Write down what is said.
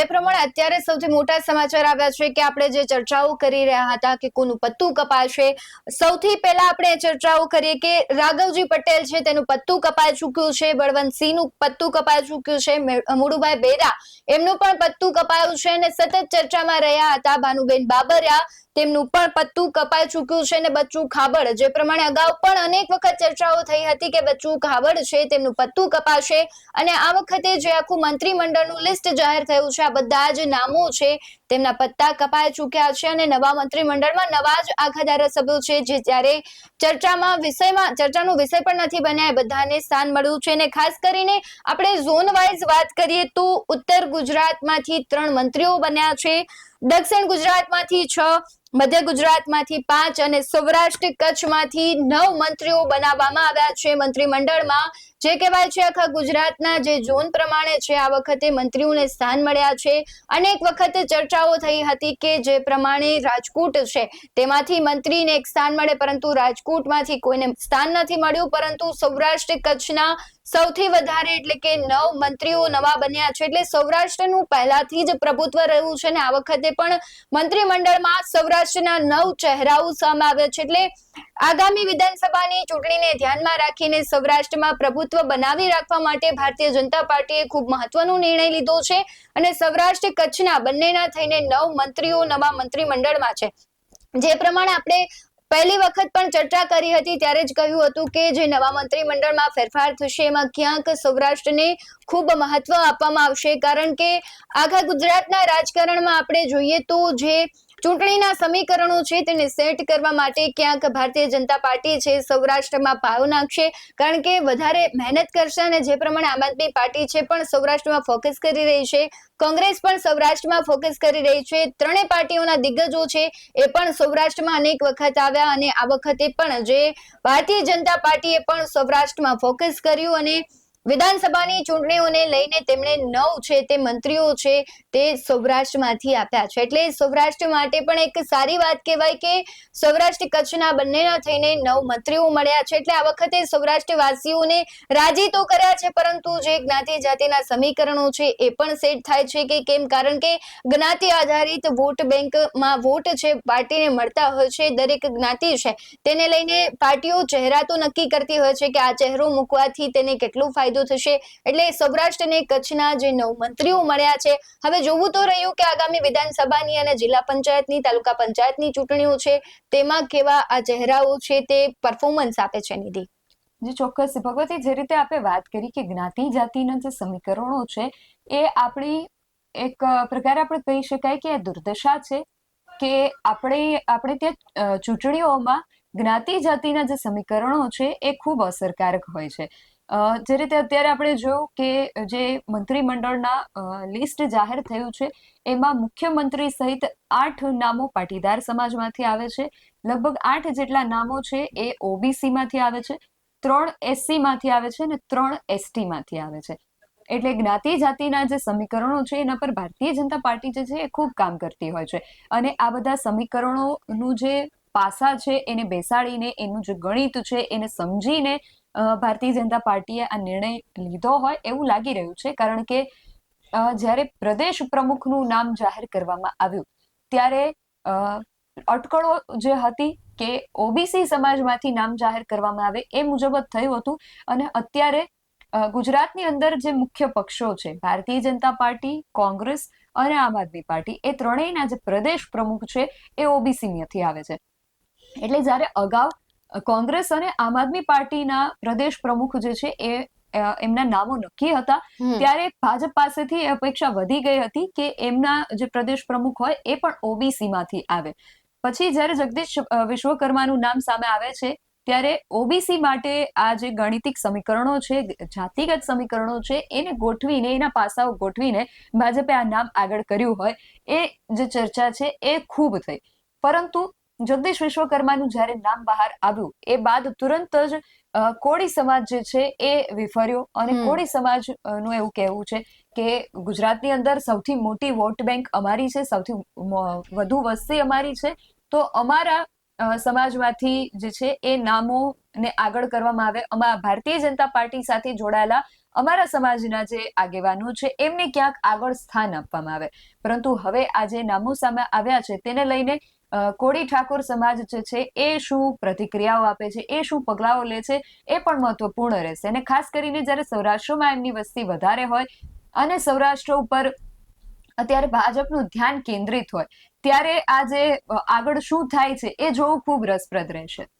જે પ્રમાણે અત્યારે સૌથી મોટા સમાચાર આવ્યા છે કે આપણે જે ચર્ચાઓ કરી રહ્યા હતા કે કોનું પત્તું કપાશે, સૌથી પહેલા આપણે ચર્ચાઓ કરીએ કે રાઘવજી પટેલ છે તેનું પત્તું કપાઈ ચૂક્યું છે, બળવંતસિંહનું પત્તું કપાઈ ચૂક્યું છે મુળુભાઈ બેરા એમનું પણ પત્તું કપાયું છે અને સતત ચર્ચામાં રહ્યા હતા, ભાનુબેન બાબરિયા તેમનું પણ પત્તું કપાઈ ચૂક્યું છે ને બચ્ચું ખાબડ. જે પ્રમાણે અગાઉ પણ અનેક વખત ચર્ચાઓ થઈ હતી કે બચ્ચું ખાબડ છે, તેમનું પત્તું કપાશે. અને આ વખતે જે આખું મંત્રીમંડળનું લિસ્ટ જાહેર થયું છે, આ બધા જ નામો છે, તેમના પત્તા કપાઈ ચૂક્યા છે અને નવા મંત્રીમંડળમાં નવા જ આખા ધારાસભ્યો છે, જે જ્યારે ચર્ચામાં વિષયમાં, ચર્ચાનો વિષય પણ નથી બન્યા, એ બધાને સ્થાન મળ્યું છે. અને ખાસ કરીને આપણે ઝોન વાઇઝ વાત કરીએ તો ઉત્તર ગુજરાતમાંથી ત્રણ મંત્રીઓ બન્યા છે. દક્ષિણ ગુજરાતમાંથી છ, મધ્ય ગુજરાતમાંથી પાંચ અને સૌરાષ્ટ્ર કચ્છમાંથી નવ મંત્રીઓ બનાવવામાં આવ્યા છે મંત્રીમંડળમાં. જે કહેવાય છે આખા ગુજરાતના જે ઝોન પ્રમાણે છે, આ વખતે મંત્રીઓને સ્થાન મળ્યા છે. અનેક વખત ચર્ચાઓ થઈ હતી કે જે પ્રમાણે રાજકોટ છે, તેમાંથી મંત્રીને એક સ્થાન મળે, પરંતુ રાજકોટમાંથી કોઈને સ્થાન નથી મળ્યું, પરંતુ સૌરાષ્ટ્ર કચ્છના સૌથી વધારે એટલે કે નવ મંત્રીઓ નવા બન્યા છે, એટલે સૌરાષ્ટ્રનું પહેલાથી જ પ્રભુત્વ રહ્યું છે ને આ વખતે પણ મંત્રીમંડળમાં સૌરાષ્ટ્રના નવ ચહેરાઓ સામે આવ્યા છે, એટલે આગામી વિધાનસભાની ચૂંટણીને ધ્યાનમાં રાખીને સૌરાષ્ટ્રમાં પ્રભુત્વ બનાવી રાખવા માટે ભારતીય જનતા પાર્ટીએ ખૂબ મહત્વનો નિર્ણય લીધો છે અને સૌરાષ્ટ્ર કચ્છના બંનેના થઈને નવ મંત્રીઓ નવા મંત્રીમંડળમાં છે. જે પ્રમાણે આપણે પહેલી વખત પણ ચર્ચા કરી હતી ત્યારે જ કહ્યું હતું કે જે નવા મંત્રીમંડળમાં ફેરફાર થશે એમાં ક્યાંક સૌરાષ્ટ્રને ખૂબ મહત્વ આપવામાં આવશે. કારણ કે આખા ગુજરાતના રાજકારણમાં આપણે જોઈએ તો જે ચૂંટણીના સમીકરણો છે, તેને સેટ કરવા માટે ક્યાંક ભારતીય જનતા પાર્ટી છે, સૌરાષ્ટ્રમાં પાયો નાખશે. કારણ કે વધારે મહેનત કરશે અને જે પ્રમાણે આમ આદમી પાર્ટી છે, પણ સૌરાષ્ટ્રમાં ફોકસ કરી રહી છે. કોંગ્રેસ પણ સૌરાષ્ટ્રમાં ફોકસ કરી રહી છે. ત્રણેય પાર્ટીઓના દિગ્ગજો છે, એ પણ સૌરાષ્ટ્રમાં અનેક વખત આવ્યા અને આ વખતે પણ જે ભારતીય જનતા પાર્ટીએ પણ સૌરાષ્ટ્રમાં ફોકસ કર્યું અને વિધાનસભાની ચૂંટણીઓને લઈને તેમણે નવ છે તે મંત્રીઓ છે તે સૌરાષ્ટ્રમાંથી આપ્યા છે. એટલે સૌરાષ્ટ્ર માટે પણ એક સારી વાત કહેવાય કે સૌરાષ્ટ્ર કચ્છના બંનેના થઈને નવ મંત્રીઓ મળ્યા છે. એટલે આ વખતે સૌરાષ્ટ્રવાસીઓને રાજી તો કર્યા છે, પરંતુ જે જ્ઞાતિ જાતિના સમીકરણો છે એ પણ સેટ થાય છે કે કેમ? કારણ કે જ્ઞાતિ આધારિત વોટ બેંકમાં વોટ છે પાર્ટીને મળતા હોય છે, દરેક જ્ઞાતિ છે, તેને લઈને પાર્ટીઓ ચહેરા તો નક્કી કરતી હોય છે કે આ ચહેરો મૂકવાથી તેને કેટલો ફાયદો થશે. એટલે સૌરાષ્ટ્રને કચ્છના જે નવ મંત્રીઓ મળ્યા છે, હવે જોવું તો રહ્યું કે આગામી વિધાનસભાની અને જિલ્લા પંચાયતની, તાલુકા પંચાયતની ચૂંટણીઓ છે, તેમાં કેવા આ ચહેરાઓ છે તે પરફોર્મન્સ આપે છે નિધિ? જે, ચોક્કસ. ભગવતી, જે રીતે આપણે વાત કરી કે જ્ઞાતિ જાતિના જે સમીકરણો છે, એ આપણી એક પ્રકારે આપણે કહી શકાય કે દુર્દશા છે કે આપણે આપણે ત્યાં ચૂંટણીઓમાં જ્ઞાતિ જાતિના જે સમીકરણો છે, એ ખૂબ અસરકારક હોય છે. જે રીતે અત્યારે આપણે જોયું કે જે મંત્રીમંડળના લિસ્ટ જાહેર થયું છે, એમાં મુખ્યમંત્રી સહિત આઠ નામો પાટીદાર સમાજમાંથી આવે છે. લગભગ આઠ જેટલા નામો છે એ ઓબીસી માંથી આવે છે, ત્રણ એસસી માંથી આવે છે અને ત્રણ એસટી માંથી આવે છે. એટલે જ્ઞાતિ જાતિના જે સમીકરણો છે, એના પર ભારતીય જનતા પાર્ટી જે છે એ ખૂબ કામ કરતી હોય છે. અને આ બધા સમીકરણોનું જે પાસા છે, એને બેસાડીને, એનું જે ગણિત છે, એને સમજીને ભારતીય જનતા પાર્ટીએ આ નિર્ણય લીધો હોય એવું લાગી રહ્યું છે, કારણ કે જ્યારે પ્રદેશ પ્રમુખનું નામ જાહેર કરવામાં આવ્યું, ત્યારે અટકળો જે હતી કે ઓબીસી સમાજમાંથી નામ જાહેર કરવામાં આવે એ મુજબ જ થયું હતું અને અત્યારે ગુજરાતની અંદર જે મુખ્ય પક્ષો છે, ભારતીય જનતા પાર્ટી, કોંગ્રેસ અને આમ આદમી પાર્ટી, એ ત્રણેયના જે પ્રદેશ પ્રમુખ છે એ ઓબીસી માંથી આવે છે. એટલે જ્યારે અગાઉ કોંગ્રેસ અને આમ આદમી પાર્ટીના પ્રદેશ પ્રમુખ જે છે એ એમના નામો નક્કી હતા. ત્યારે ભાજપ પાસેથી એ અપેક્ષા વધી ગઈ હતી કે એમના જે પ્રદેશ પ્રમુખ હોય એ પણ ઓબીસી માંથી આવે. પછી જ્યારે જગદીશ વિશ્વકર્માનું નામ સામે આવે છે ત્યારે ઓબીસી માટે આ જે ગણિતિક સમીકરણો છે જાતિગત સમીકરણો છે એને ગોઠવીને એના પાસાઓ ગોઠવીને ભાજપે આ નામ આગળ કર્યું હોય એ જે ચર્ચા છે એ ખૂબ થઈ. પરંતુ જગદીશ વિશ્વકર્માનું જ્યારે નામ બહાર આવ્યું એ બાદ તુરંત જ કોળી સમાજ જે છે એ વિફર્યો અને. કોળી સમાજનું એવું કહેવું છે કે ગુજરાતની અંદર સૌથી મોટી વોટ બેંક અમારી છે સૌથી વધુ વસ્તી અમારી છે તો અમારા સમાજમાંથી જે છે એ નામોને આગળ કરવામાં આવે અમારા ભારતીય જનતા પાર્ટી સાથે જોડાયેલા અમારા સમાજના જે આગેવાનો છે એમને ક્યાંક આગળ સ્થાન આપવામાં આવે પરંતુ હવે આ જે નામો સામે આવ્યા છે તેને લઈને કોળી ઠાકોર સમાજ જે છે, એ શું પ્રતિક્રિયાઓ આપે છે, એ શું પગલાઓ લે છે, એ પણ મહત્વપૂર્ણ રહેશે. અને ખાસ કરીને જ્યારે સૌરાષ્ટ્રમાં એમની વસ્તી વધારે હોય અને સૌરાષ્ટ્ર ઉપર અત્યારે ભાજપનું ધ્યાન કેન્દ્રિત હોય, ત્યારે આજે આગળ શું થાય છે, એ જોવું ખૂબ રસપ્રદ રહેશે.